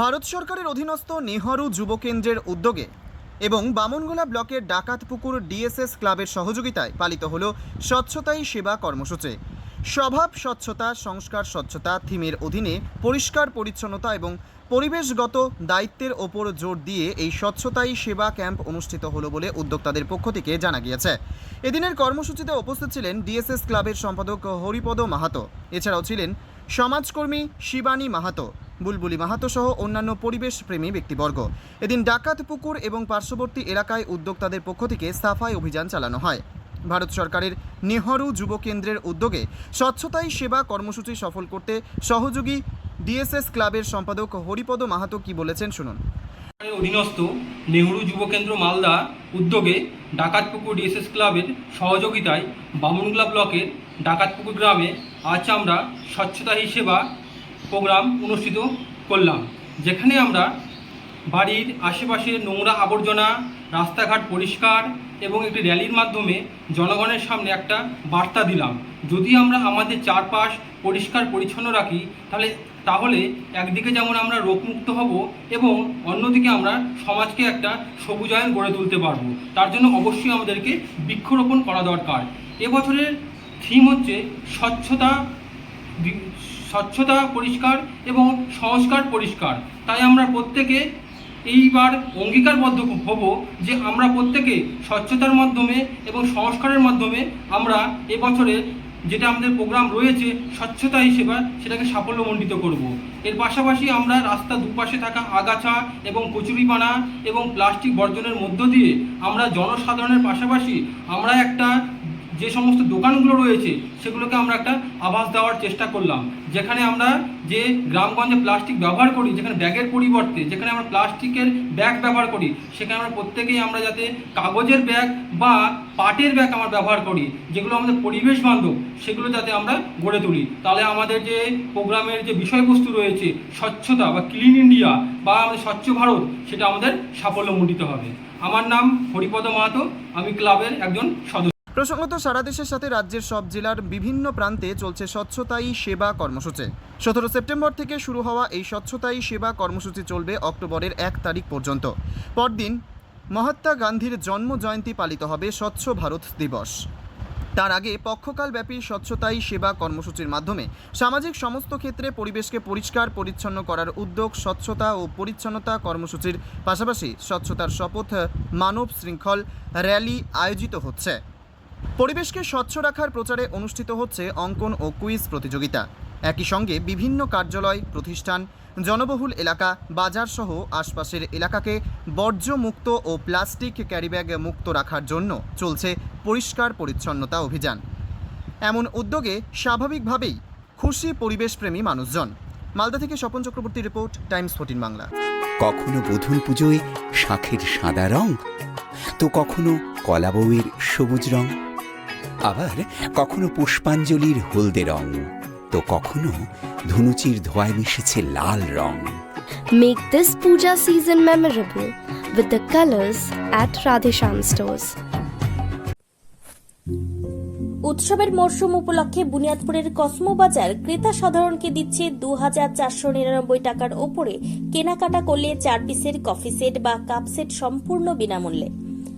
ভারত সরকারের অধীনস্থ নেহরু যুব কেন্দ্রের উদ্যোগে এবং বামনগোলা ব্লকের ডাকাতপুকুর ডিএসএস ক্লাবের সহযোগিতায় পালিত হল স্বচ্ছতাই সেবা কর্মসূচি। স্বভাব স্বচ্ছতা, সংস্কার স্বচ্ছতা থিমের অধীনে পরিষ্কার পরিচ্ছন্নতা এবং পরিবেশগত দায়িত্বের ওপর জোর দিয়ে এই স্বচ্ছতাই সেবা ক্যাম্প অনুষ্ঠিত হলো বলে উদ্যোক্তাদের পক্ষ থেকে জানা গিয়েছে। এদিনের কর্মসূচিতে উপস্থিত ছিলেন ডিএসএস ক্লাবের সম্পাদক হরিপদ মাহাতো। এছাড়াও ছিলেন সমাজকর্মী শিবানী মাহাতো। বুলবুলি মাহাতো সহ অন্যান্য পরিবেশ প্রেমী ব্যক্তিবর্গ। এদিন ডাকাত, পুকুর এবং পার্শ্ববর্তী এলাকায় উদ্যোক্তাদের পক্ষ থেকে সাফাই অভিযান চালানো হয়। ভারত সরকারের নেহরু যুব কেন্দ্রের উদ্যোগে স্বচ্ছতাই সেবা কর্মসূচি সফল করতে সহযোগী ডিএসএস ক্লাবের সম্পাদক হরিপদ মাহাতো কি বলেছেন শুনুন। অধীনস্থ নেহরু যুব কেন্দ্র মালদা উদ্যোগে ডাকাতপুকুর ডিএসএস ক্লাবের সহযোগিতায় বামুনগোলা ব্লকের ডাকাতপুকুর গ্রামে আজ আমরা স্বচ্ছতা সেবা প্রোগ্রাম অনুষ্ঠিত করলাম, যেখানে আমরা বাড়ির আশেপাশে নোংরা আবর্জনা, রাস্তাঘাট পরিষ্কার এবং একটি র্যালির মাধ্যমে জনগণের সামনে একটা বার্তা দিলাম। যদি আমরা আমাদের চারপাশ পরিষ্কার পরিচ্ছন্ন রাখি, তাহলে তাহলে একদিকে যেমন আমরা রোগমুক্ত হব এবং অন্যদিকে আমরা সমাজকে একটা সবুজায়ন গড়ে তুলতে পারব। তার জন্য অবশ্যই আমাদেরকে বৃক্ষরোপণ করা দরকার। এবছরের থিম হচ্ছে স্বচ্ছতা স্বচ্ছতা পরিষ্কার এবং সংস্কার পরিষ্কার। তাই আমরা প্রত্যেকে এইবার অঙ্গীকারবদ্ধ হব যে আমরা প্রত্যেকে স্বচ্ছতার মাধ্যমে এবং সংস্কারের মাধ্যমে আমরা এবছরে যেটা আমাদের প্রোগ্রাম রয়েছে, স্বচ্ছতা হিসেবে সেটাকে সাফল্যমণ্ডিত করব। এর পাশাপাশি আমরা রাস্তা দুপাশে থাকা আগাছা এবং কচুরিপানা এবং প্লাস্টিক বর্জনের মধ্য দিয়ে আমরা জনসাধারণের পাশাপাশি আমরা একটা যে সমস্ত দোকানগুলো রয়েছে, সেগুলোকে আমরা একটা আভাস দেওয়ার চেষ্টা করলাম। যেখানে আমরা যে গ্রামগঞ্জে প্লাস্টিক ব্যবহার করি, যেখানে ব্যাগের পরিবর্তে যেখানে আমরা প্লাস্টিকের ব্যাগ ব্যবহার করি, সেখানে আমরা প্রত্যেকেই আমরা যাতে কাগজের ব্যাগ বা পাটের ব্যাগ আমরা ব্যবহার করি, যেগুলো আমাদের পরিবেশ বান্ধব, সেগুলো যাতে আমরা গড়ে তুলি। তাহলে আমাদের যে প্রোগ্রামের যে বিষয়বস্তু রয়েছে, স্বচ্ছতা বা ক্লিন ইন্ডিয়া বা আমাদের স্বচ্ছ ভারত, সেটা আমাদের সাফল্যমণ্ডিত হবে। আমার নাম হরিপদ মাহাতো, আমি ক্লাবের একজন সদস্য। প্রসঙ্গত, সারা দেশের সাথে রাজ্যের সব জেলার বিভিন্ন প্রান্তে চলছে স্বচ্ছতাই সেবা কর্মসূচি। সতেরো সেপ্টেম্বর থেকে শুরু হওয়া এই স্বচ্ছতাই সেবা কর্মসূচি চলবে অক্টোবরের এক তারিখ পর্যন্ত। পরদিন মহাত্মা গান্ধীর জন্ম জয়ন্তী পালিত হবে স্বচ্ছ ভারত দিবস। তার আগে পক্ষকালব্যাপী স্বচ্ছতাই সেবা কর্মসূচির মাধ্যমে সামাজিক সমস্ত ক্ষেত্রে পরিবেশকে পরিষ্কার, পরিচ্ছন্ন করার উদ্যোগ স্বচ্ছতা ও পরিচ্ছন্নতা কর্মসূচির পাশাপাশি স্বচ্ছতার শপথ মানব শৃঙ্খল র্যালি আয়োজিত হচ্ছে। পরিবেশকে স্বচ্ছ রাখার প্রচারে অনুষ্ঠিত হচ্ছে অঙ্কন ও কুইজ প্রতিযোগিতা। একই সঙ্গে বিভিন্ন কার্যালয়, প্রতিষ্ঠান, জনবহুল এলাকা বাজার সহ আশপাশের এলাকাকে বর্জ্যমুক্ত ও প্লাস্টিক ক্যারিব্যাগ মুক্ত রাখার জন্য চলছে পরিষ্কার পরিচ্ছন্নতা অভিযান। এমন উদ্যোগে স্বাভাবিকভাবেই খুশি পরিবেশপ্রেমী মানুষজন। মালদা থেকে Swapan Chakraborty report, Times fourteen Bangla. কখনো বধূর পুজোয় শাঁখের সাদা রং, তো কখনো কলা বউয়ের সবুজ রং। আবার কখনো পুষ্পাঞ্জলির হলদে রং তো কখনো ধুনুচির ধোয়ায় মিশেছে লাল রং Make this puja season memorable with the colors at Radhesham stores. উৎসবের মরশুম উপলক্ষে বুনিয়াদপুরের কসমো বাজার ক্রেতা সাধারণকে দিচ্ছে দু হাজার চারশো নিরানব্বই টাকার ওপরে কেনাকাটা করলে চার পিসের কফি সেট বা কাপ সেট সম্পূর্ণ বিনামূল্যে